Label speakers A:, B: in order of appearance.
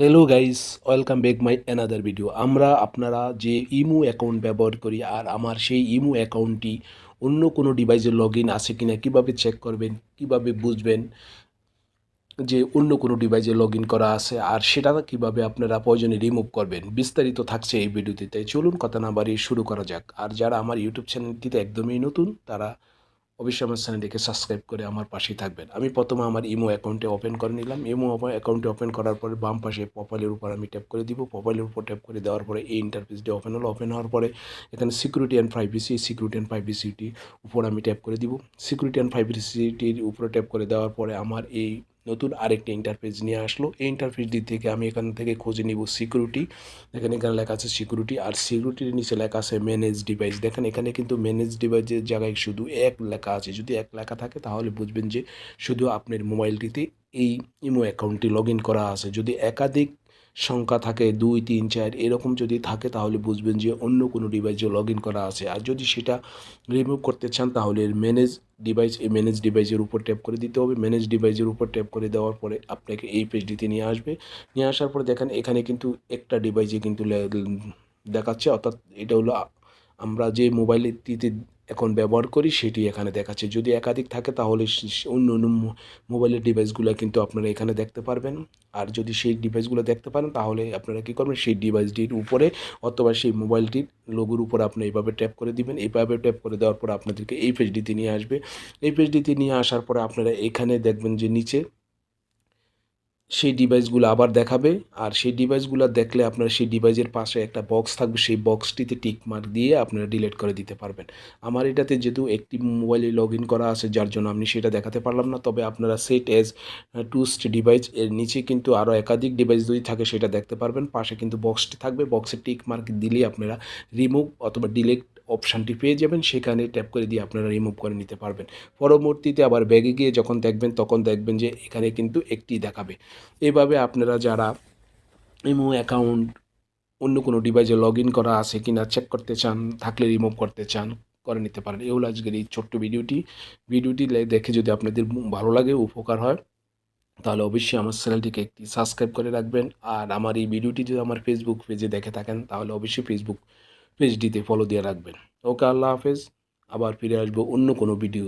A: Hello guys welcome back my another video আমরা আপনারা যে ইমো অ্যাকাউন্ট ব্যবহার করি আর আমার সেই ইমো অ্যাকাউন্টটি অন্য কোনো ডিভাইসে লগ ইন আছে কিনা, কীভাবে চেক করবেন, কীভাবে বুঝবেন যে অন্য কোনো ডিভাইসে লগ ইন করা আছে আর সেটা কীভাবে আপনারা প্রয়োজনে রিমুভ করবেন, বিস্তারিত থাকছে এই ভিডিওতে তাই চলুন কথা না বাড়িয়ে শুরু করা যাক। আর যারা আমার ইউটিউব চ্যানেলটিতে একদমই নতুন, তারা অবশ্যই আমার চ্যানেলটিকে সাবস্ক্রাইব করে আমার পাশেই থাকবেন। আমি প্রথমে আমার ইমো অ্যাকাউন্টে ওপেন করে নিলাম। ইমো অ্যাকাউন্টে ওপেন করার পরে বাম পাশে প্রোফাইলের উপর আমি ট্যাপ করে দিব। প্রোফাইলের উপর ট্যাপ করে দেওয়ার পরে এই ইন্টারফেসটি ওপেন হলো। ওপেন হওয়ার পরে এখানে security and privacy security and প্রাইভেসিটির উপর আমি ট্যাপ করে দিব। সিকিউরিটি অ্যান্ড প্রাইভেসিটির উপরে ট্যাপ করে দেওয়ার পরে আমার এই নতুন আরেকটি ইন্টারফেস নিয়ে আসলো। এই ইন্টারফেস দিক থেকে আমি এখান থেকে খুঁজে নিব সিকিউরিটি এখানে এখানে লেখা আছে সিকিউরিটি আর সিকিউরিটির নিচে লেখা আছে ম্যানেজ ডিভাইস দেখেন এখানে কিন্তু ম্যানেজ ডিভাইসের জায়গায় শুধু এক লেখা আছে। যদি এক লেখা থাকে তাহলে বুঝবেন যে শুধু আপনার মোবাইলটিতে এই ইমো অ্যাকাউন্টটি লগ করা আছে। যদি একাধিক সংখ্যা থাকে, দুই, তিন, চার, এরকম যদি থাকে তাহলে বুঝবেন যে অন্য কোনো ডিভাইসে লগ ইন করা আছে। আর যদি সেটা রিমুভ করতে চান তাহলে ম্যানেজ ডিভাইস এই ম্যানেজ ডিভাইসের উপর ট্যাপ করে দিতে হবে। ম্যানেজ ডিভাইসের উপর ট্যাপ করে দেওয়ার পরে আপনাকে এই পেজটিতে নিয়ে আসবে। নিয়ে আসার পরে দেখেন এখানে কিন্তু একটা ডিভাইসে কিন্তু দেখাচ্ছে, অর্থাৎ এটা হলো আমরা যে মোবাইলটিতে এখন ব্যবহার করি, সেটি এখানে দেখাচ্ছে। যদি একাধিক থাকে, তাহলে অন্য অন্য মোবাইলের ডিভাইসগুলো কিন্তু আপনারা এখানে দেখতে পারবেন। আর যদি সেই ডিভাইসগুলো দেখতে পারেন, তাহলে আপনারা কী করবেন, সেই ডিভাইসটির উপরে অথবা সেই মোবাইলটির লোগোর উপরে আপনি এইভাবে ট্যাপ করে দিবেন। এইভাবে ট্যাপ করে দেওয়ার পর আপনাদেরকে এই পেজটিতে নিয়ে আসবে। এই পেজটিতে নিয়ে আসার পরে আপনারা এখানে দেখবেন যে নিচে সেই ডিভাইসগুলো আবার দেখাবে, আর সেই ডিভাইসগুলো দেখলে আপনার সেই ডিভাইসের পাশে একটা বক্স থাকবে, সেই বক্সটিতে টিক মার্ক দিয়ে আপনারা ডিলিট করে দিতে পারবেন। আমার এটাতে যেহেতু একটি মোবাইলে লগ করা আছে, যার জন্য আমি সেটা দেখাতে পারলাম না, তবে আপনারা সেট এজ টুস্ট ডিভাইস এর নিচে কিন্তু আরও একাধিক ডিভাইস যদি থাকে, সেটা দেখতে পারবেন। পাশে কিন্তু বক্সটি থাকবে বক্সে টিক মার্ক দিলেই আপনারা রিমুভ অথবা ডিলেট অপশানটি পেয়ে যাবেন, সেখানে ট্যাপ করে দিয়ে আপনারা রিমুভ করে নিতে পারবেন। পরবর্তীতে আবার ব্যাগে গিয়ে যখন দেখবেন, তখন দেখবেন যে এখানে কিন্তু একটি দেখাবে। এভাবে আপনারা যারা ইমো অ্যাকাউন্ট অন্য কোনো ডিভাইসে লগ ইন করা আছে কি না চেক করতে চান, থাকলে রিমুভ করতে চান, করে নিতে পারেন। এই আজকের এই ছোট্ট ভিডিওটি। ভিডিওটি দেখে যদি আপনাদের ভালো লাগে, উপকার হয়, তাহলে অবশ্যই আমার চ্যানেলটিকে একটি সাবস্ক্রাইব করে রাখবেন। আর আমার এই ভিডিওটি যদি আমার ফেসবুক পেজে দেখে থাকেন, তাহলে অবশ্যই ফেসবুক পেজটিতে ফলো দিয়ে রাখবেন ওকে আল্লাহ হাফেজ আবার ফিরে আসব অন্য কোনো ভিডিও